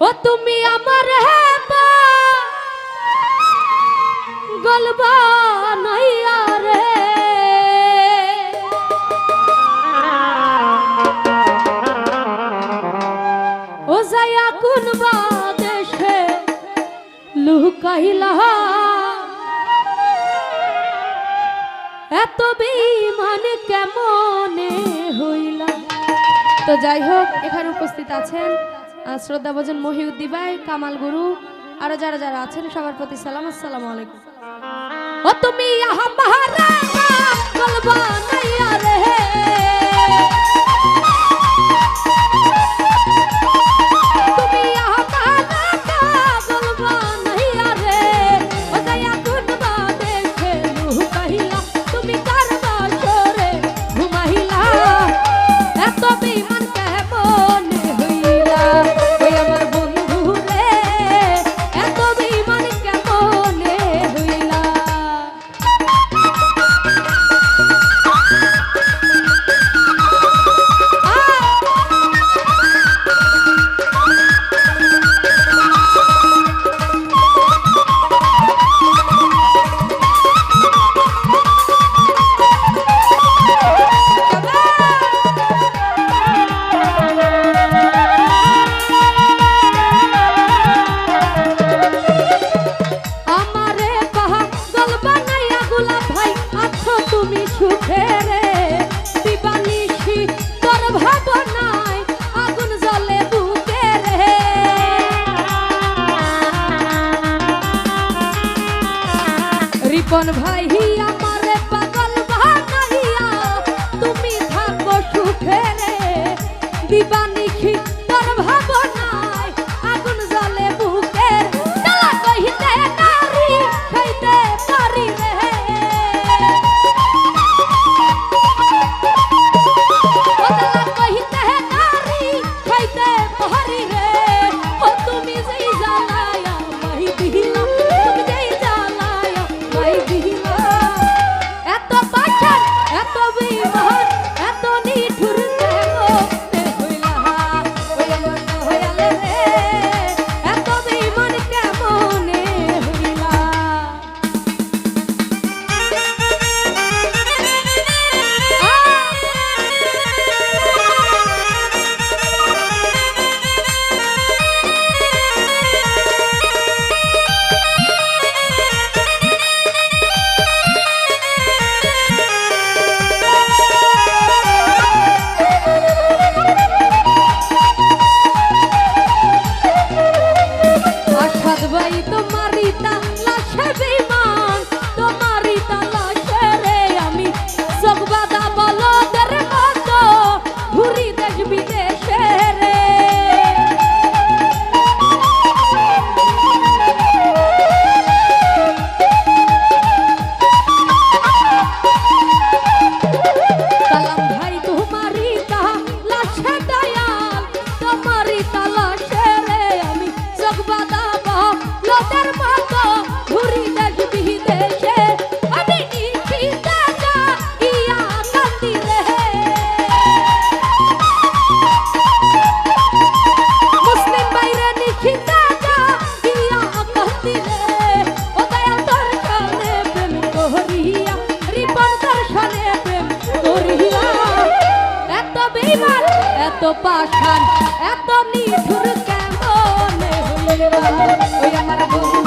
ও তুমি আমার গলবা নাইয়া রে। লুকাইলা। এত বেইমান কেমন হইলা? তো যাই হোক, এখানে উপস্থিত আছেন শ্রদ্ধা শ্রদ্ধাভজন মহিউদ্দিবাই কামাল গুরু, আরও যারা যারা আছেন, সবার প্রতি সালাম, আসসালামু আলাইকুম। ও তুমি আহা মহারাজা কোন ভাই হিয়া পিতা লাশে বেমা এত পাখান এত নিঠুর কেমন হইয়া ওই আমার বউ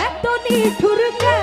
এত নিঠুর কেন